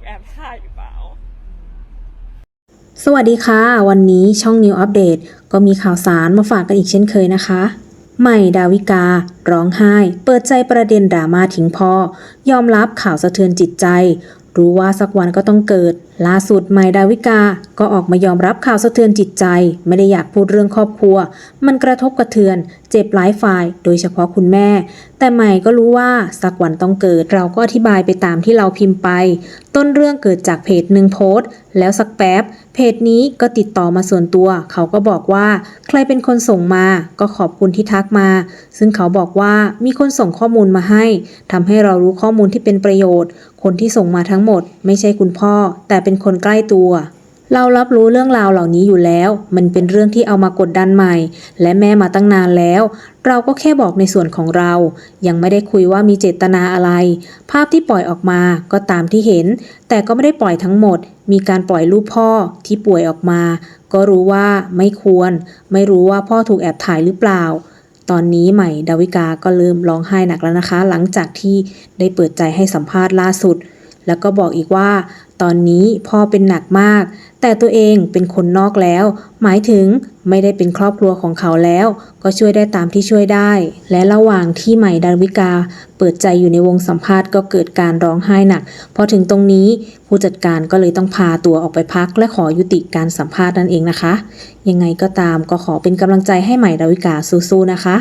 กแอบถ่ายหรือเปล่า สวัสดีค่ะ วันนี้ช่อง New Update ก็มีข่าวสารมาฝากกันอีกเช่นเคยนะคะ ใหม่ดาวิกา ร้องไห้ เปิดใจประเด็นดราม่าทิ้งพ่อ ยอมรับข่าวสะเทือนจิตใจ รู้ว่าสักวันก็ต้องเกิด ล่าสุดใหม่ดาวิกาก็ออกมายอมรับข่าวสะเทือนจิตใจ ไม่ได้อยากพูดเรื่องครอบครัว มันกระทบกระเทือน เจ็บหลายฝ่าย โดยเฉพาะคุณแม่ แต่ใหม่ก็รู้ว่าสักวันต้องเกิด เราก็อธิบายไปตามที่เราพิมพ์ไป ต้นเรื่องเกิดจากเพจหนึ่งโพสต์ แล้วสักแป๊บ เพจนี้ก็ติดต่อมาส่วนตัว เขาก็บอกว่า ใครเป็นคนส่งมาก็ขอบคุณที่ทักมา ซึ่งเขาบอกว่ามีคนส่งข้อมูลมาให้ทำให้เรารู้ข้อมูลที่เป็นประโยชน์ คนที่ส่งมาทั้งหมด ไม่ใช่คุณพ่อ แต่เป็นคนใกล้ตัว เรารับรู้เรื่องราวเหล่านี้อยู่แล้ว มันเป็นเรื่องที่เอามากดดันใหม่ และแม่มาตั้งนานแล้ว เราก็แค่บอกในส่วนของเรา ยังไม่ได้คุยว่ามีเจตนาอะไร ภาพที่ปล่อยออกมาก็ตามที่เห็น แต่ก็ไม่ได้ปล่อยทั้งหมด มีการปล่อยรูปพ่อที่ป่วยออกมา ก็รู้ว่าไม่ควร ไม่รู้ว่าพ่อถูกแอบถ่ายหรือเปล่าตอนนี้ใหม่ดาวิกาก็เริ่มร้องไห้หนักแล้วนะคะ หลังจากที่ได้เปิดใจให้สัมภาษณ์ล่าสุด แล้วก็บอกอีกว่า ตอนนี้พ่อเป็นหนักมาก แต่ตัวเองเป็นคนนอกแล้ว หมายถึงไม่ได้เป็นครอบครัวของเขาแล้ว ก็ช่วยได้ตามที่ช่วยได้ และระหว่างที่ใหม่ดาวิกา เปิดใจอยู่ในวงสัมภาษณ์ก็เกิดการร้องไห้หนัก พอถึงตรงนี้ผู้จัดการก็เลยต้องพาตัวออกไปพัก และขอยุติการสัมภาษณ์นั่นเองนะคะ ยังไงก็ตามก็ขอเป็นกำลังใจให้ใหม่ดาวิกาสู้ๆนะคะ